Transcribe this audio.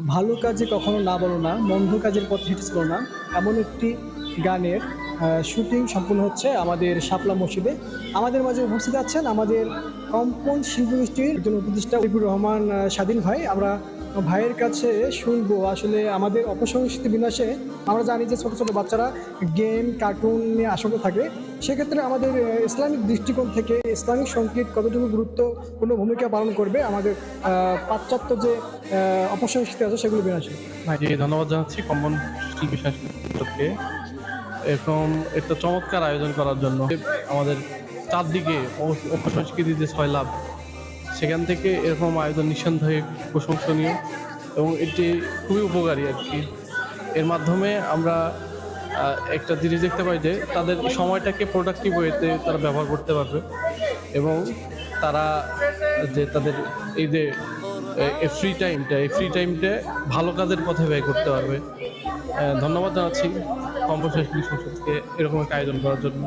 ভালো কাজে কখনো না বলো না, মন্দ কাজের পথে হেঁটেছিল না। এমন একটি গানের শুটিং সম্পূর্ণ হচ্ছে আমাদের শাপলা মসজিদে। আমাদের মাঝে উপস্থিত আছেন আমাদের কম্পন শিল্পগোষ্ঠীর একজন উপদেষ্টা রহমান স্বাধীন ভাই। আমরা ভাইয়ের কাছে শুনব। আসলে আমাদের অপসংস্কৃতি বিনাশে আমরা জানি যে ছোটো ছোটো বাচ্চারা গেম, কার্টুন নিয়ে আসক্ত থাকে। সেক্ষেত্রে আমাদের ইসলামিক দৃষ্টিকোণ থেকে ইসলামিক সংগীত কতটুকু গুরুত্বপূর্ণ ভূমিকা পালন করবে আমাদের পাশ্চাত্য যে অপসংস্কৃতি আছে সেগুলো বিনাশে ধন্যবাদ জানাচ্ছি কমন সংস্কৃতিকে এরকম একটা চমৎকার আয়োজন করার জন্য। আমাদের চারদিকে অপ- অপসংস্কৃতি যে ছয় লাভ সেখান থেকে এরকম আয়োজন নিঃসন্দেহে প্রশংসনীয় এবং এটি খুবই উপকারী আর কি। এর মাধ্যমে আমরা একটা জিনিস দেখতে পাই যে তাদের সময়টাকে প্রোডাক্টিভ ওয়েতে তারা ব্যবহার করতে পারবে এবং তারা যে তাদের এই যে ফ্রি টাইমটা এই ফ্রি টাইমটা ভালো কাজের পথে ব্যয় করতে পারবে। ধন্যবাদ জানাচ্ছি কম্পোসার সংসদকে এরকম একটা আয়োজন করার জন্য।